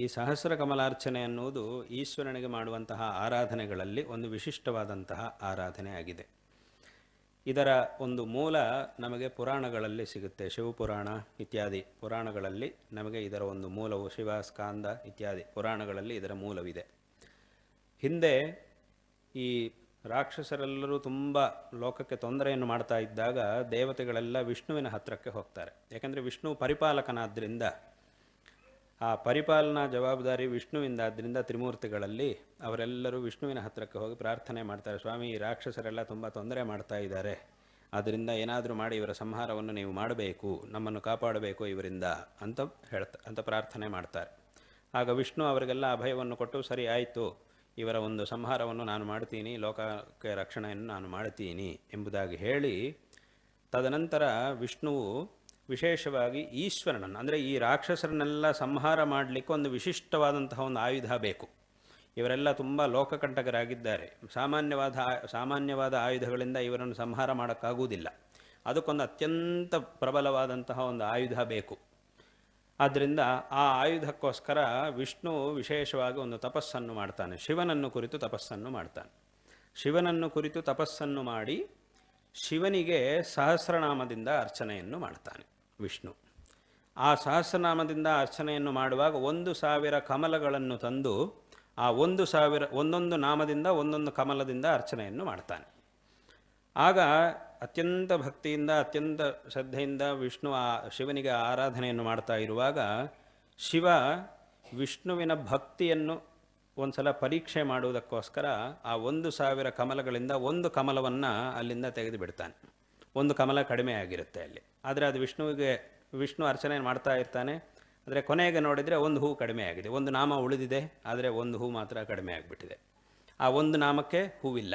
ಈ ಸಹಸ್ರ ಕಮಲಾರ್ಚನೆ ಅನ್ನುವುದು ಈಶ್ವರನಿಗೆ ಮಾಡುವಂತಹ ಆರಾಧನೆಗಳಲ್ಲಿ ಒಂದು ವಿಶಿಷ್ಟವಾದಂತಹ ಆರಾಧನೆ ಆಗಿದೆ. ಇದರ ಒಂದು ಮೂಲ ನಮಗೆ ಪುರಾಣಗಳಲ್ಲಿ ಸಿಗುತ್ತೆ. ಶಿವಪುರಾಣ ಇತ್ಯಾದಿ ಪುರಾಣಗಳಲ್ಲಿ ನಮಗೆ ಇದರ ಒಂದು ಮೂಲವು ಶಿವ, ಸ್ಕಾಂದ ಇತ್ಯಾದಿ ಪುರಾಣಗಳಲ್ಲಿ ಇದರ ಮೂಲವಿದೆ. ಹಿಂದೆ ಈ ರಾಕ್ಷಸರೆಲ್ಲರೂ ತುಂಬ ಲೋಕಕ್ಕೆ ತೊಂದರೆಯನ್ನು ಮಾಡ್ತಾ ಇದ್ದಾಗ ದೇವತೆಗಳೆಲ್ಲ ವಿಷ್ಣುವಿನ ಹತ್ತಿರಕ್ಕೆ ಹೋಗ್ತಾರೆ. ಯಾಕೆಂದರೆ ವಿಷ್ಣು ಪರಿಪಾಲಕನಾದ್ದರಿಂದ ಆ ಪರಿಪಾಲನಾ ಜವಾಬ್ದಾರಿ ವಿಷ್ಣುವಿಂದ ಆದ್ದರಿಂದ ತ್ರಿಮೂರ್ತಿಗಳಲ್ಲಿ ಅವರೆಲ್ಲರೂ ವಿಷ್ಣುವಿನ ಹತ್ತಿರಕ್ಕೆ ಹೋಗಿ ಪ್ರಾರ್ಥನೆ ಮಾಡ್ತಾರೆ. ಸ್ವಾಮಿ ಈ ರಾಕ್ಷಸರೆಲ್ಲ ತುಂಬ ತೊಂದರೆ ಮಾಡ್ತಾ ಇದ್ದಾರೆ. ಆದ್ದರಿಂದ ಏನಾದರೂ ಮಾಡಿ ಇವರ ಸಂಹಾರವನ್ನು ನೀವು ಮಾಡಬೇಕು, ನಮ್ಮನ್ನು ಕಾಪಾಡಬೇಕು ಇವರಿಂದ ಅಂತ ಹೇಳ್ತಾ, ಅಂತ ಪ್ರಾರ್ಥನೆ ಮಾಡ್ತಾರೆ. ಆಗ ವಿಷ್ಣು ಅವರಿಗೆಲ್ಲ ಅಭಯವನ್ನು ಕೊಟ್ಟು, ಸರಿ ಆಯಿತು, ಇವರ ಒಂದು ಸಂಹಾರವನ್ನು ನಾನು ಮಾಡ್ತೀನಿ, ಲೋಕಕ್ಕೆ ರಕ್ಷಣೆಯನ್ನು ನಾನು ಮಾಡ್ತೀನಿ ಎಂಬುದಾಗಿ ಹೇಳಿ, ತದನಂತರ ವಿಷ್ಣುವು ವಿಶೇಷವಾಗಿ ಈಶ್ವರನನ್ನು, ಅಂದರೆ ಈ ರಾಕ್ಷಸರನ್ನೆಲ್ಲ ಸಂಹಾರ ಮಾಡಲಿಕ್ಕೆ ಒಂದು ವಿಶಿಷ್ಟವಾದಂತಹ ಒಂದು ಆಯುಧ ಬೇಕು. ಇವರೆಲ್ಲ ತುಂಬ ಲೋಕಕಂಟಕರಾಗಿದ್ದಾರೆ. ಸಾಮಾನ್ಯವಾದ ಸಾಮಾನ್ಯವಾದ ಆಯುಧಗಳಿಂದ ಇವರನ್ನು ಸಂಹಾರ ಮಾಡೋಕ್ಕಾಗುವುದಿಲ್ಲ. ಅದಕ್ಕೊಂದು ಅತ್ಯಂತ ಪ್ರಬಲವಾದಂತಹ ಒಂದು ಆಯುಧ ಬೇಕು. ಆದ್ದರಿಂದ ಆ ಆಯುಧಕ್ಕೋಸ್ಕರ ವಿಷ್ಣು ವಿಶೇಷವಾಗಿ ಒಂದು ತಪಸ್ಸನ್ನು ಮಾಡ್ತಾನೆ. ಶಿವನನ್ನು ಕುರಿತು ತಪಸ್ಸನ್ನು ಮಾಡ್ತಾನೆ. ಶಿವನನ್ನು ಕುರಿತು ತಪಸ್ಸನ್ನು ಮಾಡಿ ಶಿವನಿಗೆ ಸಹಸ್ರನಾಮದಿಂದ ಅರ್ಚನೆಯನ್ನು ಮಾಡ್ತಾನೆ. ವಿಷ್ಣು. ಆ ಸಹಸ್ರನಾಮದಿಂದ ಅರ್ಚನೆಯನ್ನು ಮಾಡುವಾಗ ಒಂದು ಸಾವಿರ ಕಮಲಗಳನ್ನು ತಂದು ಆ ಒಂದು ಸಾವಿರ, ಒಂದೊಂದು ನಾಮದಿಂದ ಒಂದೊಂದು ಕಮಲದಿಂದ ಅರ್ಚನೆಯನ್ನು ಮಾಡ್ತಾನೆ. ಆಗ ಅತ್ಯಂತ ಭಕ್ತಿಯಿಂದ, ಅತ್ಯಂತ ಶ್ರದ್ಧೆಯಿಂದ ವಿಷ್ಣು ಆ ಶಿವನಿಗೆ ಆರಾಧನೆಯನ್ನು ಮಾಡ್ತಾ ಇರುವಾಗ ಶಿವ ವಿಷ್ಣುವಿನ ಭಕ್ತಿಯನ್ನು ಒಂದು ಸಲ ಪರೀಕ್ಷೆ ಮಾಡುವುದಕ್ಕೋಸ್ಕರ ಆ ಒಂದು ಸಾವಿರ ಕಮಲಗಳಿಂದ ಒಂದು ಕಮಲವನ್ನು ಅಲ್ಲಿಂದ ತೆಗೆದು ಬಿಡ್ತಾನೆ. ಒಂದು ಕಮಲ ಕಡಿಮೆ ಆಗಿರುತ್ತೆ ಅಲ್ಲಿ. ಆದರೆ ಅದು ವಿಷ್ಣುವಿಗೆ, ವಿಷ್ಣು ಅರ್ಚನೆ ಮಾಡ್ತಾ ಇರ್ತಾನೆ. ಆದರೆ ಕೊನೆಗೆ ನೋಡಿದರೆ ಒಂದು ಹೂ ಕಡಿಮೆ ಆಗಿದೆ. ಒಂದು ನಾಮ ಉಳಿದಿದೆ, ಆದರೆ ಒಂದು ಹೂ ಮಾತ್ರ ಕಡಿಮೆ ಆಗಿಬಿಟ್ಟಿದೆ. ಆ ಒಂದು ನಾಮಕ್ಕೆ ಹೂವಿಲ್ಲ.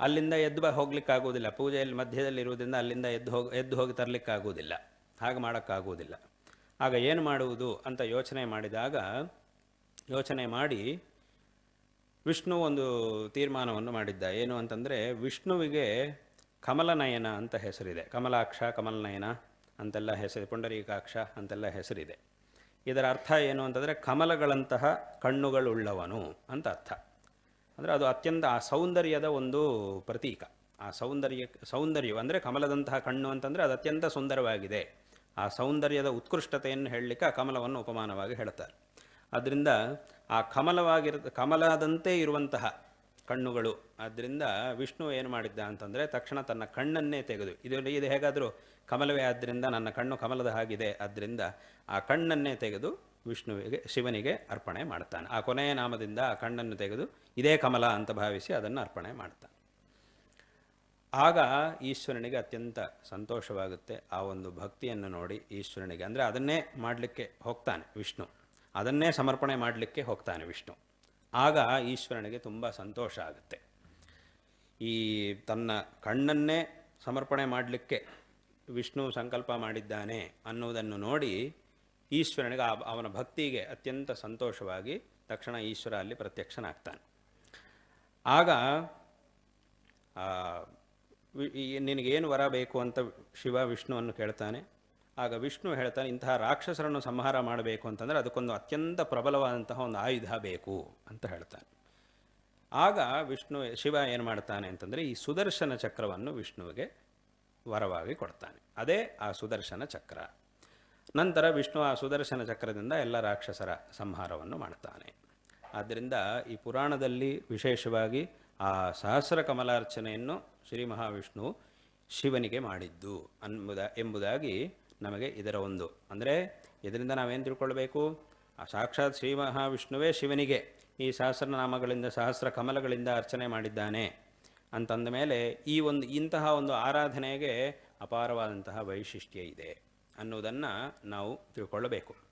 ಅಲ್ಲಿಂದ ಎದ್ದು ಬ, ಹೋಗ್ಲಿಕ್ಕಾಗುವುದಿಲ್ಲ. ಪೂಜೆಯಲ್ಲಿ ಮಧ್ಯದಲ್ಲಿ ಇರುವುದರಿಂದ ಅಲ್ಲಿಂದ ಎದ್ದು ಹೋಗಿ ಎದ್ದು ಹೋಗಿ ತರಲಿಕ್ಕಾಗುವುದಿಲ್ಲ. ಹಾಗೆ ಮಾಡೋಕ್ಕಾಗೋದಿಲ್ಲ ಆಗ ಏನು ಮಾಡುವುದು ಅಂತ ಯೋಚನೆ ಮಾಡಿದಾಗ, ಯೋಚನೆ ಮಾಡಿ ವಿಷ್ಣು ಒಂದು ತೀರ್ಮಾನವನ್ನು ಮಾಡಿದ್ದ. ಏನು ಅಂತಂದರೆ ವಿಷ್ಣುವಿಗೆ ಕಮಲನಯನ ಅಂತ ಹೆಸರಿದೆ. ಕಮಲಾಕ್ಷ, ಕಮಲನಯನ ಅಂತೆಲ್ಲ ಹೆಸರು, ಪುಂಡರೀಕಾಕ್ಷ ಅಂತೆಲ್ಲ ಹೆಸರಿದೆ. ಇದರ ಅರ್ಥ ಏನು ಅಂತಂದರೆ ಕಮಲಗಳಂತಹ ಕಣ್ಣುಗಳುಳ್ಳವನು ಅಂತ ಅರ್ಥ. ಅಂದರೆ ಅದು ಅತ್ಯಂತ ಆ ಸೌಂದರ್ಯದ ಒಂದು ಪ್ರತೀಕ. ಆ ಸೌಂದರ್ಯ ಸೌಂದರ್ಯ ಅಂದರೆ ಕಮಲದಂತಹ ಕಣ್ಣು ಅಂತಂದರೆ ಅದು ಅತ್ಯಂತ ಸುಂದರವಾಗಿದೆ. ಆ ಸೌಂದರ್ಯದ ಉತ್ಕೃಷ್ಟತೆಯನ್ನು ಹೇಳಲಿಕ್ಕೆ ಆ ಕಮಲವನ್ನು ಉಪಮಾನವಾಗಿ ಹೇಳ್ತಾರೆ ಅದರಿಂದ ಆ ಕಮಲವಾಗಿರ, ಕಮಲದಂತೆ ಇರುವಂತಹ ಕಣ್ಣುಗಳು. ಆದ್ದರಿಂದ ವಿಷ್ಣು ಏನು ಮಾಡಿದ್ದ ಅಂತಂದರೆ ತಕ್ಷಣ ತನ್ನ ಕಣ್ಣನ್ನೇ ತೆಗೆದು, ಇದು ಇದು ಹೇಗಾದರೂ ಕಮಲವೇ ಆದ್ದರಿಂದ ನನ್ನ ಕಣ್ಣು ಕಮಲದ ಹಾಗಿದೆ ಆದ್ದರಿಂದ ಆ ಕಣ್ಣನ್ನೇ ತೆಗೆದು ವಿಷ್ಣುವಿಗೆ, ಶಿವನಿಗೆ ಅರ್ಪಣೆ ಮಾಡ್ತಾನೆ. ಆ ಕೊನೆಯ ನಾಮದಿಂದ ಆ ಕಣ್ಣನ್ನು ತೆಗೆದು ಇದೇ ಕಮಲ ಅಂತ ಭಾವಿಸಿ ಅದನ್ನು ಅರ್ಪಣೆ ಮಾಡ್ತಾನೆ. ಆಗ ಈಶ್ವರನಿಗೆ ಅತ್ಯಂತ ಸಂತೋಷವಾಗುತ್ತೆ ಆ ಒಂದು ಭಕ್ತಿಯನ್ನು ನೋಡಿ ಈಶ್ವರನಿಗೆ. ಅಂದರೆ ಅದನ್ನೇ ಮಾಡಲಿಕ್ಕೆ ಹೋಗ್ತಾನೆ ವಿಷ್ಣು. ಅದನ್ನೇ ಸಮರ್ಪಣೆ ಮಾಡಲಿಕ್ಕೆ ಹೋಗ್ತಾನೆ ವಿಷ್ಣು. ಆಗ ಈಶ್ವರನಿಗೆ ತುಂಬ ಸಂತೋಷ ಆಗುತ್ತೆ. ಈ ತನ್ನ ಕಣ್ಣನ್ನೇ ಸಮರ್ಪಣೆ ಮಾಡಲಿಕ್ಕೆ ವಿಷ್ಣು ಸಂಕಲ್ಪ ಮಾಡಿದ್ದಾನೆ ಅನ್ನುವುದನ್ನು ನೋಡಿ ಈಶ್ವರನಿಗೆ ಅವನ ಭಕ್ತಿಗೆ ಅತ್ಯಂತ ಸಂತೋಷವಾಗಿ ತಕ್ಷಣ ಈಶ್ವರ ಅಲ್ಲಿ ಪ್ರತ್ಯಕ್ಷನಾಗ್ತಾನೆ. ಆಗ ನಿನಗೇನು ವರ ಬೇಕು ಅಂತ ಶಿವ ವಿಷ್ಣುವನ್ನು ಕೇಳ್ತಾನೆ. ಆಗ ವಿಷ್ಣು ಹೇಳ್ತಾನೆ, ಇಂತಹ ರಾಕ್ಷಸರನ್ನು ಸಂಹಾರ ಮಾಡಬೇಕು ಅಂತಂದರೆ ಅದಕ್ಕೊಂದು ಅತ್ಯಂತ ಪ್ರಬಲವಾದಂತಹ ಒಂದು ಆಯುಧ ಬೇಕು ಅಂತ ಹೇಳ್ತಾನೆ. ಆಗ ವಿಷ್ಣು, ಶಿವ ಏನು ಮಾಡ್ತಾನೆ ಅಂತಂದರೆ ಈ ಸುದರ್ಶನ ಚಕ್ರವನ್ನು ವಿಷ್ಣುವಿಗೆ ವರವಾಗಿ ಕೊಡ್ತಾನೆ. ಅದೇ ಆ ಸುದರ್ಶನ ಚಕ್ರ. ನಂತರ ವಿಷ್ಣು ಆ ಸುದರ್ಶನ ಚಕ್ರದಿಂದ ಎಲ್ಲ ರಾಕ್ಷಸರ ಸಂಹಾರವನ್ನು ಮಾಡ್ತಾನೆ. ಆದ್ದರಿಂದ ಈ ಪುರಾಣದಲ್ಲಿ ವಿಶೇಷವಾಗಿ ಆ ಸಹಸ್ರ ಕಮಲಾರ್ಚನೆಯನ್ನು ಶ್ರೀ ಮಹಾವಿಷ್ಣು ಶಿವನಿಗೆ ಮಾಡಿದ್ದು ಅನ್ಬುದ ಎಂಬುದಾಗಿ ನಮಗೆ ಇದರ ಒಂದು. ಅಂದರೆ ಇದರಿಂದ ನಾವೇನು ತಿಳ್ಕೊಳ್ಬೇಕು? ಸಾಕ್ಷಾತ್ ಶ್ರೀ ಮಹಾವಿಷ್ಣುವೇ ಶಿವನಿಗೆ ಈ ಸಹಸ್ರನಾಮಗಳಿಂದ, ಸಹಸ್ರ ಕಮಲಗಳಿಂದ ಅರ್ಚನೆ ಮಾಡಿದ್ದಾನೆ ಅಂತಂದ ಮೇಲೆ ಈ ಒಂದು, ಇಂತಹ ಒಂದು ಆರಾಧನೆಗೆ ಅಪಾರವಾದಂತಹ ವೈಶಿಷ್ಟ್ಯ ಇದೆ ಅನ್ನೋದನ್ನು ನಾವು ತಿಳ್ಕೊಳ್ಳಬೇಕು